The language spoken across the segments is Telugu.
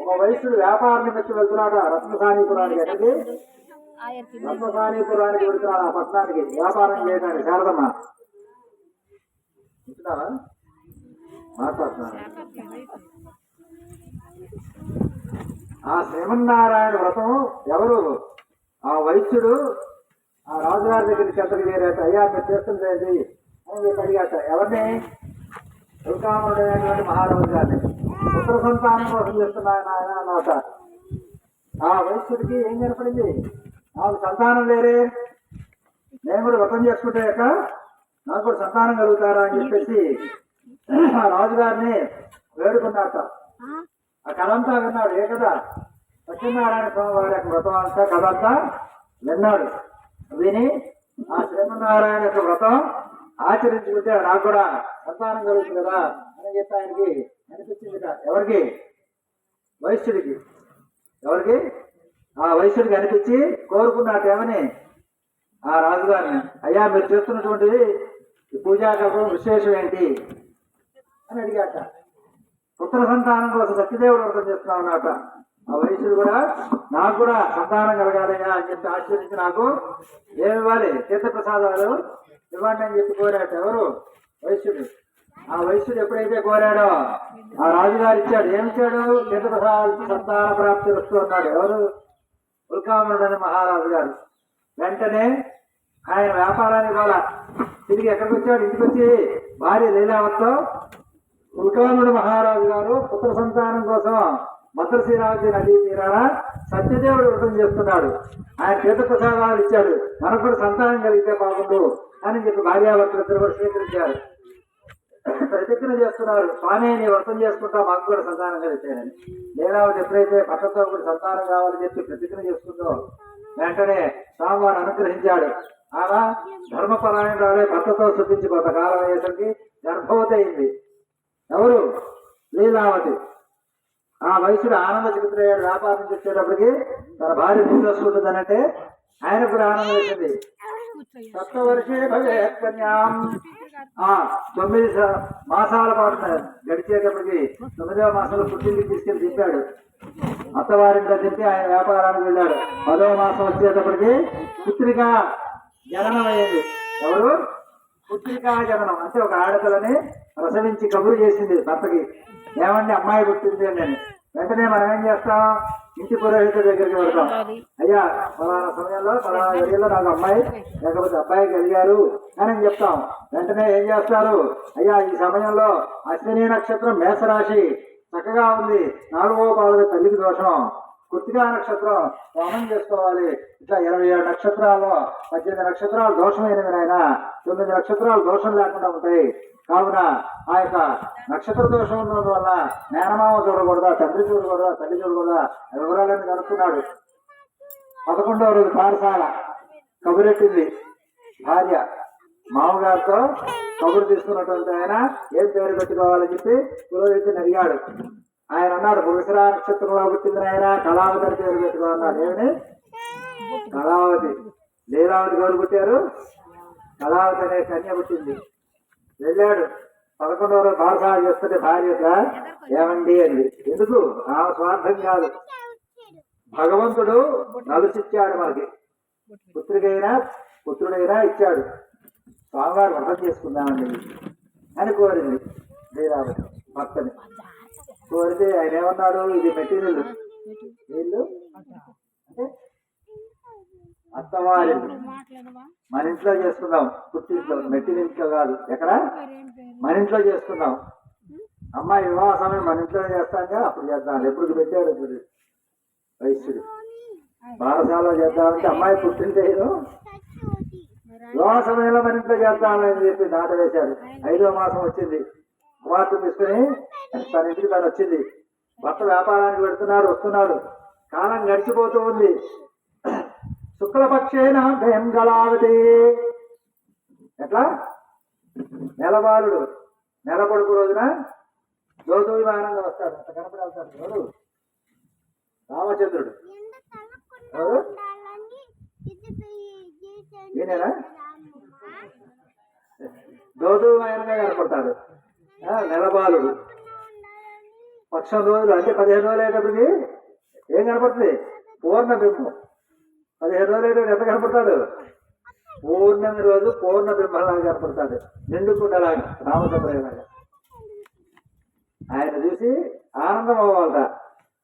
ఒక వైశ్యుడు వ్యాపార నిమిత్తం వెళ్తున్నాడు రత్నసానీపురానికి ఎక్కడికి రత్నసానీపురానికి వెళ్తున్నాడు ఆ పట్టణానికి వ్యాపారం చేయడానికి శారదమ్మ. వింటున్నావా? మాట్లాడుతున్నాను ఆ శ్రీమన్నారాయణ వ్రతం ఎవరు? ఆ వైద్యుడు ఆ రాజుగారి దగ్గరికి చెంతకు చేరాట అయ్యా మీరు చేస్తుంది ఏంటి అని చెప్పి అడిగాట ఎవరిని? దుర్గాముడైనటువంటి మహారాజు గారిని. పుత్ర సంతానం కోసం చేస్తున్నాయన ఆయన నాట ఆ వైశ్యుడికి ఏం కనపడింది నాకు సంతానం వేరే నేను కూడా వ్రతం చేసుకుంటే నాకు కూడా సంతానం కలుగుతారా అని చెప్పేసి ఆ రాజుగారిని వేడుకున్నాట ఆ కథ అంతా విన్నాడు. ఏ కదా సత్యనారాయణ స్వామి వారి యొక్క వ్రతం అంతా కథ అంతా విన్నాడు. విని ఆ శ్రీమన్నారాయణ యొక్క వ్రతం ఆచరించుకుంటే నాకు కూడా సంతానం కలుగుతుంది కదా అని చెప్పి ఆయనకి అనిపించింది ఎవరికి? వైశ్యుడికి. ఎవరికి? ఆ వైశ్యుడికి అనిపించి కోరుకున్నట్టు ఏమని? ఆ రాజుగారిని. అయ్యా మీరు చేస్తున్నటువంటిది ఈ పూజాకల్పం విశేషం ఏంటి? అని అడిగాట. పుత్ర సంతానం కోసం సత్యదేవుడు వ్రతం చేస్తున్నా ఉన్నట ఆ వయసుడు కూడా నాకు కూడా సంతానం కలగాలయ్యా అని చెప్పి ఆశీర్వించి నాకు ఏమి ఇవ్వాలి? తీర్థప్రసాదాలు ఇవ్వండి అని చెప్పి కోరాట ఎవరు? వైశ్యుడు. ఆ వైశ్యుడు ఎప్పుడైతే కోరాడో ఆ రాజుగారు ఇచ్చాడు. ఏమి ఇచ్చాడు? తీర్థప్రసాదాలు సంతాన ప్రాప్తి వస్తూ అన్నాడు. ఎవరు? ఉల్కామరుడని అని మహారాజు గారు వెంటనే ఆయన వ్యాపారానికి కూడా తిరిగి ఎక్కడికి వచ్చాడు? ఇంటికి వచ్చి భార్య లీలావత్తో ఉల్కామరుడు మహారాజు గారు పుత్ర సంతానం కోసం మద్రశ్రీరాజు నదీ తీరాన సత్యదేవుడు వ్రతం చేస్తున్నాడు. ఆయన తీర్థ ప్రసాదాలు ఇచ్చాడు. మనకు కూడా సంతానం కలిగితే బాగుండు అని చెప్పి భార్యాభర్తలు ఇద్దరు స్వీకరించారు. ప్రతిజ్ఞ చేస్తున్నారు. స్వామి నీ వ్రతం చేసుకుంటా మాకు కూడా సంతానం కలిగితేనని లీలావతి ఎప్పుడైతే భర్తతో కూడా సంతానం కావాలని చెప్పి ప్రతిజ్ఞ చేసుకుందో వెంటనే స్వామివారు అనుగ్రహించాడు. అలా ధర్మపరాయణురాలే భర్తతో శుద్ధించి కొంతకాలం అయ్యేసరికి గర్భవతి అయింది. ఎవరు? లీలావతి. ఆ వయసులో ఆనంద చిత్రయ్యాడు వ్యాపారం చేసేటప్పటికి తన భార్య తీసుకొస్తుంటుందనంటే ఆయన కూడా ఆనందం వచ్చింది సప్తవర్షే భవే తొమ్మిది మాసాల పాటు గడిచేటప్పటికి తొమ్మిదవ మాసంలో పుట్టింటికి తీసుకెళ్ళి దింపాడు అత్తవారింట్లో దింపి ఆయన వ్యాపారానికి వెళ్ళాడు. పదవ మాసం వచ్చేటప్పటికి పుత్రిక జననం అయ్యింది ఎవరు? పుత్రికా జననం. అంటే ఒక ఆడపిల్లని ప్రసవించి కబురు చేసింది భర్తకి. ఏమండి అమ్మాయి పుట్టింది అని. వెంటనే మనం ఏం చేస్తాం? ఇంటి పురోహితుడి దగ్గరికి వెళ్తాం అయ్యా ఫలానా సమయంలో ఫలానా ఏరియాలో నాకు అమ్మాయి లేకపోతే అబ్బాయి కలిగారు అని చెప్తాం. వెంటనే ఏం చేస్తారు? అయ్యా ఈ సమయంలో అశ్విని నక్షత్రం మేషరాశి. చక్కగా ఉంది. నాలుగో పాదవి తల్లికి దోషం. కృతికా నక్షత్రం స్నానం చేసుకోవాలి. ఇట్లా ఇరవై ఏడు నక్షత్రాల్లో పద్దెనిమిది నక్షత్రాలు దోషమైనవి నాయన? తొమ్మిది నక్షత్రాలు దోషం లేకుండా ఉంటాయి. కావున ఆ యొక్క నక్షత్ర దోషం ఉన్నందు వల్ల మేనమామ చూడకూడదా తండ్రి చూడకూడదా తల్లి చూడకూడదా? ఆ కనుక్కున్నాడు. పదకొండవ రోజు పాఠశాల. కబురెట్టింది భార్య మామగారితో కబురు తీసుకున్నటువంటి ఆయన ఏం పేరు పెట్టుకోవాలని చెప్పి పురోహితుని అడిగాడు. ఆయన అన్నాడు పురుషరా నక్షత్రంలో పుట్టింది ఆయన కళావతి అని పేరు పెట్టుకో అన్నాడు. ఏమిటి కళావతి. లీలావతి ఎవరు పుట్టారు? కళావతి అనే కన్య పుట్టింది. వెళ్ళాడు. పదకొండవ రోజు పాఠశాల చేస్తుంటే భార్య ఏమండి అంది. ఎందుకు? ఆ స్వార్థం కాదు. భగవంతుడు నలుచిచ్చాడు మనకి. పుత్రికైనా పుత్రుడైనా ఇచ్చాడు. స్వామివారు వ్రతం చేసుకుందామండి అని కోరింది లీలావతి భక్తని కోరితే ఆయన ఏమన్నాడు? ఇది మెటీరియల్. వీళ్ళు అంటే అత్తవారి మన ఇంట్లో చేసుకుందాం పుట్టింట్లో ఇంట్లో కాదు. ఎక్కడ? మన ఇంట్లో చేసుకుందాం అమ్మాయి వివాహ సమయం మన ఇంట్లో చేస్తాంగా అప్పుడు చేద్దాం. ఎప్పుడు పెట్టాడు ఇప్పుడు? వైశ్యుడు. బారసాలలో చేద్దామంటే అమ్మాయి పుట్టింటే వివాహ సమయంలో మన ఇంట్లో చేద్దామని చెప్పి దాట వేశాడు ఐదో మాసం వచ్చింది. కుమార్తె తీసుకుని తన ఇంటికి తను వచ్చింది? భర్త వ్యాపారానికి పెడుతున్నాడు వస్తున్నాడు కాలం గడిచిపోతూ ఉంది. శుక్లపక్షేన భయం గలావతి. ఎట్లా? నెలబాలుడు నెల పొడుపు రోజున జ్యోతి విమానంగా వస్తాడు. అంత కనపడి వెళ్తాడు ఎవరు? రామచంద్రుడు ఎవరు ఈయనేనా? జ్యోతి విమానంగా కనపడతాడు. నెలబాలుడు పక్షం రోజులు అంటే పదిహేను రోజులు అయ్యేటప్పటికి ఏం కనపడుతుంది? పూర్ణ బింబం పదిహేను రోజులు అయ్యేటప్పుడు ఎంత కనపడతాడు? పూర్ణమి రోజు పూర్ణ బింబంలాగా కనపడతాడు. నిండుకుండలాగా రామచంద్రయ్యలాగా. ఆయన చూసి ఆనందం అవ్వాలట.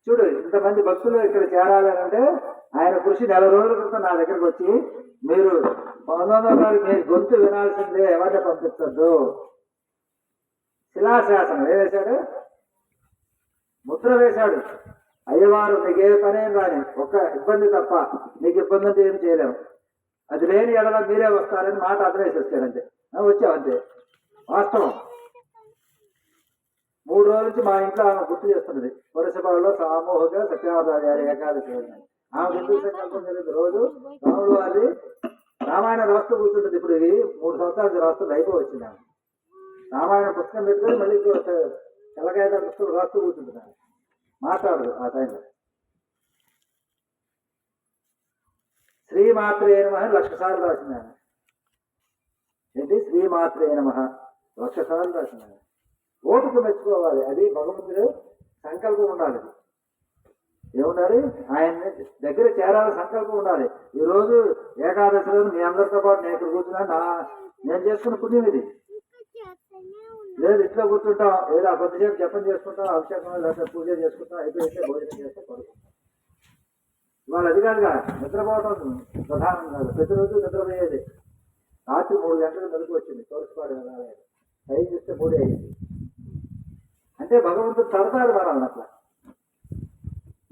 చూడు ఇంతమంది భక్తులు ఇక్కడ చేరాలంటే అంటే ఆయన కృషి నెల రోజుల క్రితం నా దగ్గరికి వచ్చి మీరు పంతొమ్మిది వందల మీ గొంతు వినాల్సిందే ఎవరిని పంపించద్దు శిలాశాసనం ఏం వేశాడు? ముద్ర వేశాడు. అయ్యవారు నీకు ఏ పనేం రాని ఒక్క ఇబ్బంది తప్ప నీకు ఇబ్బంది అంటే ఏం చేయలేము అది లేని ఎడల మీరే వస్తారని మాట అర్థమేసి వచ్చాడంతే వచ్చామంతే వాస్తవం. మూడు రోజుల నుంచి మా ఇంట్లో ఆమె గుర్తు చేస్తున్నది. పురసభలో సామూహిక సత్యనారాయణ ఏకాదశి ఆమె గుర్తు సంకల్పం తెలియదు. రోజు రాములు వారి రామాయణ రాస్తూ కూర్చుంటుంది. ఇప్పుడు ఇది మూడు సంవత్సరాలు రాస్తుంది అయిపో వచ్చింది ఆమె. రామాయణ పుస్తకం పెట్టుకొని మళ్ళీ ఇంకో తెల్లకాయ పుస్తకం రాస్తూ కూర్చుంటుంది మాట్లాడదు ఆ టైంలో శ్రీమాత్రే నమ లక్షసార్లు రాసింది ఆమె. ఏంటి? శ్రీమాత్రే నమ. లక్షసార్లు రాసింది ఆమె. ఓపిక మెచ్చుకోవాలి. అది భగవంతుడు సంకల్పం ఉండాలి. ఏముండాలి? ఆయన దగ్గర చేరాల సంకల్పం ఉండాలి. ఈరోజు ఏకాదశిలో ఏకాదశి రోజు మీ అందరితో పాటు నేను ఇక్కడ కూర్చున్నా నా నేను చేసుకున్న పుణ్యం ఇది. లేదు ఇట్లా కూర్చుంటాం ఏదో కొద్దిసేపు జపం చేసుకుంటాం అభిషేకం లేకపోతే పూజ చేసుకుంటాం అయిపోయితే భోజనం చేస్తే పడుకుంటాం. ఇవాళ అది కాదుగా నిద్రపోవడం ప్రధానం కాదు. ప్రతిరోజు నిద్రపోయేది. రాత్రి మూడు గంటలకు మెలకు వచ్చింది తోడుపాడు వెళ్ళాలి. టైం చూస్తే మూడే అయింది. అంటే భగవంతుడు తడతాడు మనల్ని అట్లా.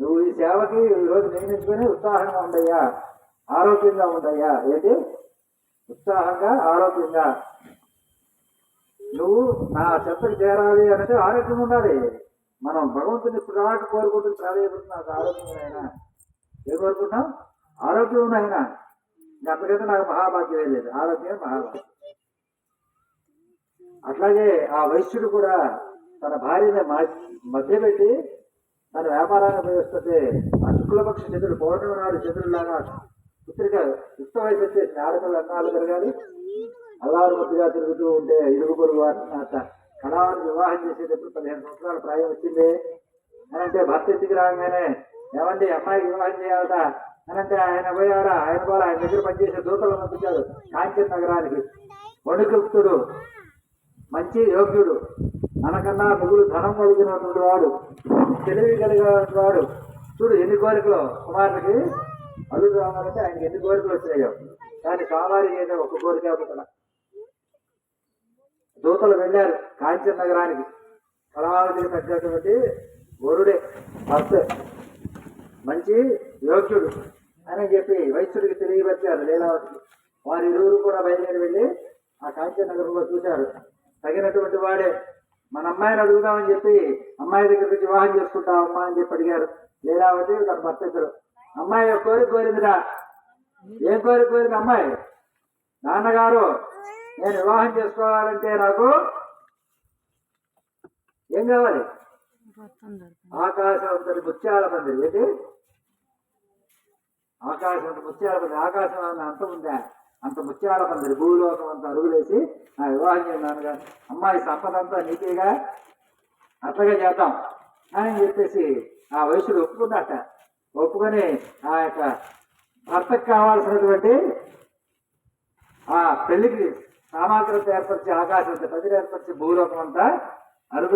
నువ్వు ఈ సేవకి ఈరోజు నియమించుకొని ఉత్సాహంగా ఉండయ్యా ఆరోగ్యంగా ఉండయ్యా. ఏంటి? ఉత్సాహంగా ఆరోగ్యంగా. నువ్వు నా చెత్తకు చేరాలి అంటే ఆరోగ్యం ఉండాలి. మనం భగవంతుని ఇప్పుడు రాక కోరుకుంటుంది ప్రాధాన్యపడుతుంది నాకు ఆరోగ్యం అయినా ఏం కోరుకుంటాం ఆరోగ్యం ఉన్నాయన అంతకంటే నాకు మహాభాగ్యమే లేదు. ఆరోగ్యం మహాభాగ్యం. అట్లాగే ఆ వైశ్యుడు కూడా తన భార్యని మధ్య పెట్టి తన వ్యాపారాన్ని ఉపయోగిస్తుంటే ఆ శుక్లపక్ష చంద్రుడు పౌర్ణమి నాడు చంద్రుడిలాగా పుత్రిక యుక్త వయసు వచ్చేసి ఆడపిల్ల అన్నాలు పెరగాలి. అల్లారుమతిగా తిరుగుతూ ఉంటే ఇరుగు పొరుగు వారిని వివాహం చేసేటప్పుడు పదిహేను సంవత్సరాల ప్రాయం వచ్చింది. అనంటే భర్త ఇంటికి రాగానే ఏమండి అమ్మాయికి వివాహం చేయాలట. అనంటే ఆయన పోయాడా ఆయన కూడా ఆయన దగ్గర పనిచేసే దూతలు పంపించారు కాంచన్ నగరానికి. వణుకృప్తుడు మంచి యోగ్యుడు మనకన్నా మిగులు ధనం కలిగినటువంటి వాడు తెలివి కలిగినటువంటి వాడు. చూడు ఎన్ని కోరికలు. కుమారుడికి అల్లుడు రావాలంటే ఆయనకి ఎన్ని కోరికలు వచ్చినాయో. కానీ స్వామివారికి అయితే ఒక్క కోరిక ఒకటి దూతలు వెళ్ళారు కాంచన్ నగరానికి. కళావతికి తగ్గటువంటి వరుడే భర్త మంచి యోగ్యుడు అని చెప్పి వైశ్యుడికి తెలియపరిచారు లీలావతికి. వారి ఇరువురు కూడా బయలుదేరి వెళ్ళి ఆ కాంచన్ నగరంలో చూశారు. తగినటువంటి వాడే మన అమ్మాయిని అడుగుదామని చెప్పి అమ్మాయి దగ్గరికి వివాహం చేసుకుంటాం అమ్మా అని చెప్పి అడిగారు లీలావతి తన భర్త ఇద్దరు అమ్మాయి ఒక కోరిక కోరిందిరా? ఏం కోరిక కోరింది అమ్మాయి? నాన్నగారు నేను వివాహం చేసుకోవాలంటే నాకు ఏం కావాలి? ఆకాశం ముత్యాల మందిరి. ఏంటి? ఆకాశం ముత్యాల మందిరి. ఆకాశం అన్న అంత ఉందా? అంత ముత్యాల మందిరి. భూలోకం అంత అరుగులేసి నా వివాహం చేయను అమ్మాయి సంపద అంతా నీకేగా? అట్లాగే చేద్దాం. అని చెప్పేసి ఆ వయసులు ఒప్పుకున్నట్ట ఒప్పుకొని ఆ యొక్క భర్తకు కావాల్సినటువంటి ఆ పెళ్ళికి సామాగ్రత ఏర్పరిచి ఆకాశం అంతా పదిరి ఏర్పరిచి భూలోకం అంతా అరుగు